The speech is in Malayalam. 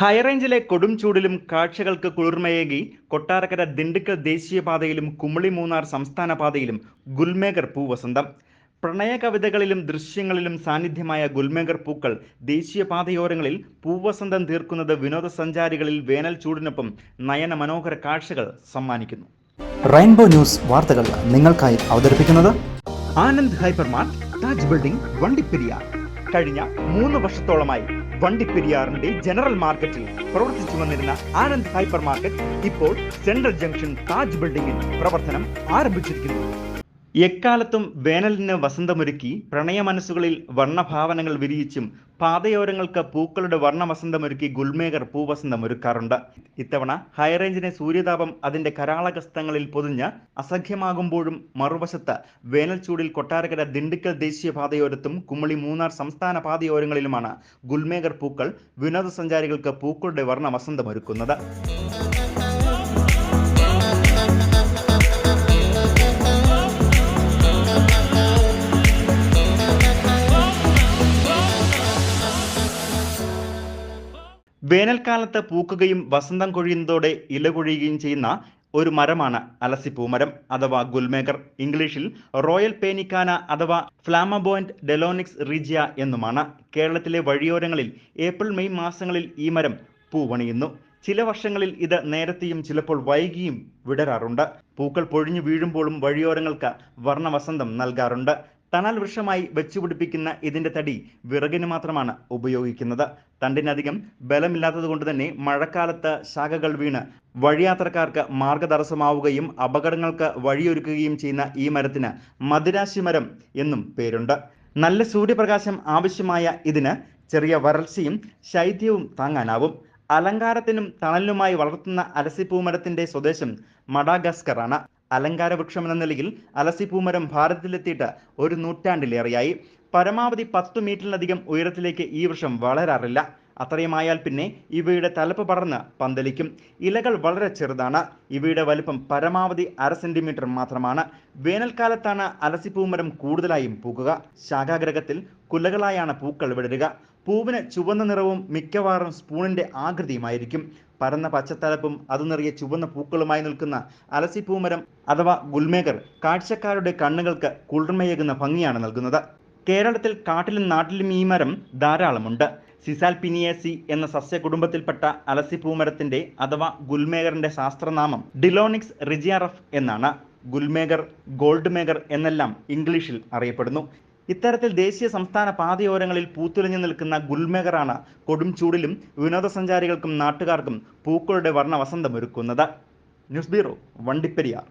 ഹൈറേഞ്ചിലെ കൊടും ചൂടിലും കാഴ്ചകൾക്ക് കുളിർമയേകി കൊട്ടാരക്കര ദിണ്ടുക്കൽ ദേശീയപാതയിലും കുമളി മൂന്നാർ സംസ്ഥാന പാതയിലും ഗുൽമേഗർ പൂവസന്തം പ്രണയ കവിതകളിലും ദൃശ്യങ്ങളിലും സാന്നിധ്യമായ ഗുൽമേഘർ പൂക്കൾ ദേശീയപാതയോരങ്ങളിൽ പൂവസന്തം തീർക്കുന്നത് വിനോദസഞ്ചാരികളിൽ വേനൽ ചൂടിനൊപ്പം നയന മനോഹര കാഴ്ചകൾ സമ്മാനിക്കുന്നു. റെയിൻബോ ന്യൂസ് വാർത്തകൾ നിങ്ങൾക്കായി അവതരിപ്പിക്കുന്നത് ആനന്ദ് ഹൈപ്പർമാർട്ട് താജ് ബിൽഡിംഗ് വണ്ടിപ്പെരിയാർ. കഴിഞ്ഞ മൂന്ന് വർഷത്തോളമായി വണ്ടിപ്പെരിയാറിന്റെ ജനറൽ മാർക്കറ്റിൽ പ്രവർത്തിച്ചു വന്നിരുന്ന ആനന്ദ് ഹൈപ്പർ മാർക്കറ്റ് ഇപ്പോൾ സെൻട്രൽ ജംഗ്ഷൻ താജ് ബിൽഡിംഗിൽ പ്രവർത്തനം ആരംഭിച്ചിരിക്കുന്നു. എക്കാലത്തും വേനലിന് വസന്തമൊരുക്കി പ്രണയ മനസ്സുകളിൽ വർണഭാവനകൾ വിരിയിച്ചും പാതയോരങ്ങൾക്ക് പൂക്കളുടെ വർണവസന്തമൊരുക്കി ഗുൽമേഗർ പൂവസന്തം ഒരുക്കാറുണ്ട്. ഇത്തവണ ഹൈറേഞ്ചിനെ സൂര്യതാപം അതിന്റെ കരാളകസ്തങ്ങളിൽ പൊതിഞ്ഞ് അസഖ്യമാകുമ്പോഴും മറുവശത്ത് വേനൽ ചൂടിൽ കൊട്ടാരക്കര ദിണ്ടുക്കൽ ദേശീയപാതയോരത്തും കുമളി മൂന്നാർ സംസ്ഥാന പാതയോരങ്ങളിലുമാണ് ഗുൽമേഗർ പൂക്കൾ വിനോദസഞ്ചാരികൾക്ക് പൂക്കളുടെ വർണവസന്തമൊരുക്കുന്നത് വേനൽക്കാലത്ത് പൂക്കുകയും വസന്തം കൊഴിയുന്നതോടെ ഇല കൊഴിയുകയും ചെയ്യുന്ന ഒരു മരമാണ് അലസിപ്പൂമരം അഥവാ ഗുൽമേഗർ ഇംഗ്ലീഷിൽ റോയൽ പേനിക്കാന അഥവാ ഫ്ലാമബോയിന്റ് ഡെലോണിക്സ് റീജിയ എന്നുമാണ്. കേരളത്തിലെ വഴിയോരങ്ങളിൽ ഏപ്രിൽ മെയ് മാസങ്ങളിൽ ഈ മരം പൂവണിയുന്നു ചില വർഷങ്ങളിൽ ഇത് നേരത്തെയും ചിലപ്പോൾ വൈകിയും വിടരാറുണ്ട്. പൂക്കൾ പൊഴിഞ്ഞു വീഴുമ്പോഴും വഴിയോരങ്ങൾക്ക് വർണവസന്തം നൽകാറുണ്ട്. തണൽ വൃക്ഷമായി വെച്ചുപിടിപ്പിക്കുന്ന ഇതിന്റെ തടി വിറകിന് മാത്രമാണ് ഉപയോഗിക്കുന്നത്. തണ്ടിനധികം ബലമില്ലാത്തതുകൊണ്ട് തന്നെ മഴക്കാലത്ത് ശാഖകൾ വീണ് വഴിയാത്രക്കാർക്ക് മാർഗതടസ്സമാവുകയും അപകടങ്ങൾക്ക് വഴിയൊരുക്കുകയും ചെയ്യുന്ന ഈ മരത്തിന് മദിരാശി മരം എന്നും പേരുണ്ട്. നല്ല സൂര്യപ്രകാശം ആവശ്യമായ ഇതിന് ചെറിയ വരൾച്ചയും ശൈത്യവും താങ്ങാനാവും. അലങ്കാരത്തിനും തണലിനുമായി വളർത്തുന്ന അലസിപ്പൂമരത്തിന്റെ സ്വദേശം മഡാഗസ്കർ ആണ് അലങ്കാര വൃക്ഷം എന്ന നിലയിൽ അലസിപ്പൂമരം ഭാരതത്തിലെത്തിയിട്ട് ഒരു നൂറ്റാണ്ടിലേറെയായി. പരമാവധി പത്തു മീറ്ററിലധികം ഉയരത്തിലേക്ക് ഈ വൃക്ഷം വളരാറില്ല. അത്രയുമായാൽ പിന്നെ ഇവയുടെ തലപ്പ് പടർന്ന് പന്തലിക്കും. ഇലകൾ വളരെ ചെറുതാണ്. ഇവയുടെ വലിപ്പം പരമാവധി അര സെന്റിമീറ്റർ മാത്രമാണ്. വേനൽക്കാലത്താണ് അലസിപ്പൂമരം കൂടുതലായും പൂക്കുക. ശാഖാഗ്രഹത്തിൽ കുലകളായാണ് പൂക്കൾ വിടരുക. പൂവിന് ചുവന്ന നിറവും മിക്കവാറും സ്പൂണിന്റെ ആകൃതിയുമായിരിക്കും. പരന്ന പച്ചത്തലപ്പും അത് നിറയെ ചുവന്ന പൂക്കളുമായി നിൽക്കുന്ന അലസിപ്പൂമരം അഥവാ ഗുൽമേഗർ കാഴ്ചക്കാരുടെ കണ്ണുകൾക്ക് കുളിർമയേകുന്ന ഭംഗിയാണ് നൽകുന്നത്. കേരളത്തിൽ കാട്ടിലും നാട്ടിലും ഈ മരം ധാരാളമുണ്ട്. സിസാൽപിനിയേസി എന്ന സസ്യകുടുംബത്തിൽപ്പെട്ട അലസിപ്പൂമരത്തിന്റെ അഥവാ ഗുൽമേഗറിന്റെ ശാസ്ത്രനാമം ഡിലോണിക്സ് റിജിയറഫ് എന്നാണ്. ഗുൽമേഗർ ഗോൾഡ് മേഗർ എന്നെല്ലാം ഇംഗ്ലീഷിൽ അറിയപ്പെടുന്നു. ഇത്തരത്തിൽ ദേശീയ സംസ്ഥാന പാതയോരങ്ങളിൽ പൂത്തുലഞ്ഞു നിൽക്കുന്ന ഗുൽമേഗറാണ് കൊടും ചൂടിലും വിനോദസഞ്ചാരികൾക്കും നാട്ടുകാർക്കും പൂക്കളുടെ വർണ വസന്തമൊരുക്കുന്നത് ന്യൂസ് ബ്യൂറോ വണ്ടിപ്പെരിയാർ.